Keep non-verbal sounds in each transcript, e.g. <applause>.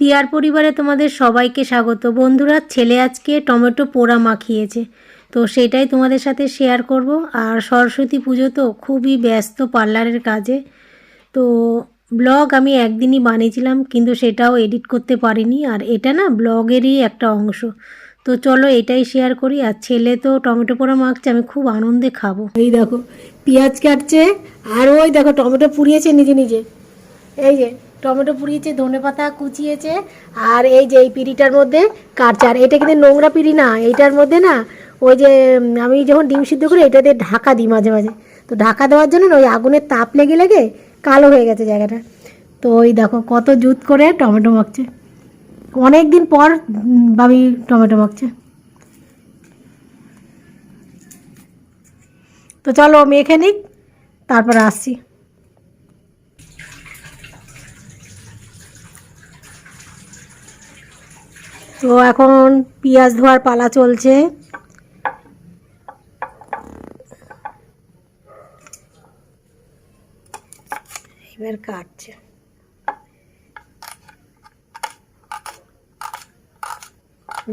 তিয়ার পরিবারে তোমাদের সবাইকে স্বাগত। বন্ধুরা, ছেলে আজকে টমেটো পোড়া মাখিয়েছে। তো সেটাই তোমাদের সাথে শেয়ার করব। আর সরস্বতী পুজো তো খুবই ব্যস্ত পার্লারের কাজে। তো ব্লগ আমি একদিনই বানিয়েছিলাম, কিন্তু সেটাও এডিট করতে পারিনি। আর এটা না ব্লগেরই একটা অংশ। তো চলো এটাই শেয়ার করি। আর ছেলে তো টমেটো পোড়া মাখছে, আমি খুব আনন্দে খাব। এই দেখো, পেঁয়াজ কাটছে, আর ওই দেখো টমেটো পুড়িয়েছে নিজে নিজে। এই যে, টমেটো পুড়িয়েছে, ধনে পাতা কুচিয়েছে, আর এই যে এই পিঁড়িটার মধ্যে আর এটা কিন্তু নোংরা পিঁড়ি না, এইটার মধ্যে না, ওই যে আমি যখন ডিম সিদ্ধ করি, এটা দিয়ে ঢাকা দিই মাঝে মাঝে। তো ঢাকা দেওয়ার জন্য না, ওই আগুনের তাপ লেগে লেগে কালো হয়ে গেছে জায়গাটা। তো ওই দেখো, কত জুত করে টমেটো মাখছে। অনেক দিন পর ভাবি টমেটো মাখছে। তো চলো মেখে নিক তারপর আসছি। তো এখন পেঁয়াজ ধোয়ার পালা চলছে। এবার কাটছে।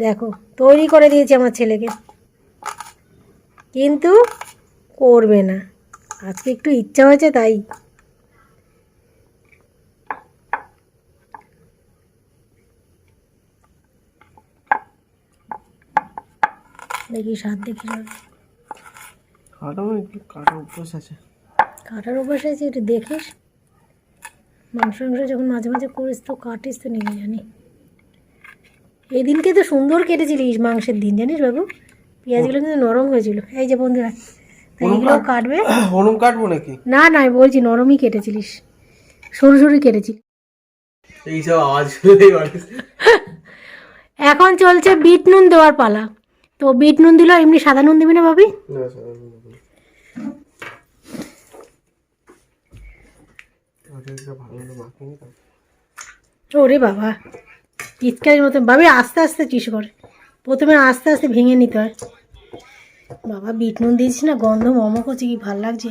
দেখো, তৈরি করে দিয়েছে আমার ছেলেকে। কিন্তু করবে না। আজকে একটু ইচ্ছা হয়েছে, তাই দেখি স্বাদ দেখি উপোস আছে। কাটার অভ্যাস আছে একটু দেখিস। মাংস মাংস যখন মাঝে মাঝে করিস তো কাটিস তো নিজে জানি। এই দিনকে তো সুন্দর কেটেছিলিস মাংসের দিন জানিস বাবু? পেঁয়াজগুলো কিন্তু নরম হয়েছিল। এই যে বন্ধুরা তো এইগুলো কাটবে? <clears throat> হনুম কাটবো নাকি? না না বলছি নরমই কেটেছিলিস। সরু সরু কেটেছিলি এইসব আওয়াজ <laughs> এখন চলছে বিট নুন দেওয়ার পালা। তো বিট নুন দিল এমনি সাদা নুন দিবি না ভাবি? তো। ওরে বাবা পিচকারির মতন। ভাবি আস্তে আস্তে চিস করে। প্রথমে আস্তে আস্তে ভেঙে নিতে হয়। বাবা বিট নুন দিয়েছিস না গন্ধ মমো করছে কি ভালো লাগছে।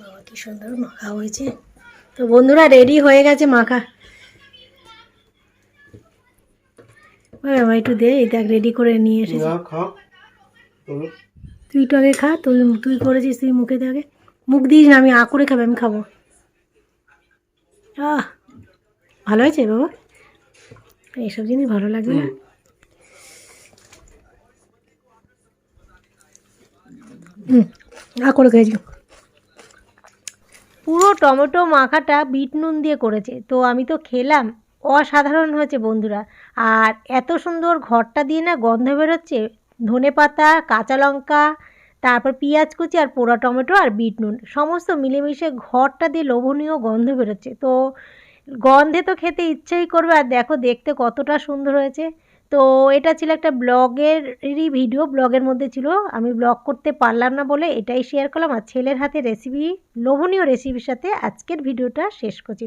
বাবা কি সুন্দর মাখা হয়েছে। তো বন্ধুরা রেডি হয়ে গেছে মাখা। বাবা একটু দে এই দেখ রেডি করে নিয়ে এসেছি। তুই আগে খা তুই তুই করেছিস তুই মুখে আগে। মুখ দিস না আমি আ করে খাবে আমি খাব। আহ ভালো হয়েছে বাবা? এইসব জিনিস ভালো লাগবে না? হুম আ করে খেয়েছি। পুরো টমেটো মাখাটা বিট নুন দিয়ে করেছে তো আমি তো খেলাম। অসাধারণ হয়েছে বন্ধুরা। আর এত সুন্দর ঘরটা দিয়ে না গন্ধ বেরোচ্ছে। ধনে পাতা, কাঁচা লঙ্কা, তারপর পেঁয়াজ কুচি আর পোড়া টমেটো আর বিট নুন, সমস্ত মিলেমিশে ঘরটা দিয়ে লোভনীয় গন্ধ বেরোচ্ছে। তো গন্ধে তো খেতে ইচ্ছেই করবে আর দেখো দেখতে কতটা সুন্দর হয়েছে। তো এটা ছিল একটা ব্লগেরই ভিডিও, ব্লগের মধ্যে ছিল। আমি ব্লগ করতে পারলাম না বলে এটাই শেয়ার করলাম। আর ছেলের হাতে রেসিপি লোভনীয় রেসিপির সাথে আজকের ভিডিওটা শেষ করছি।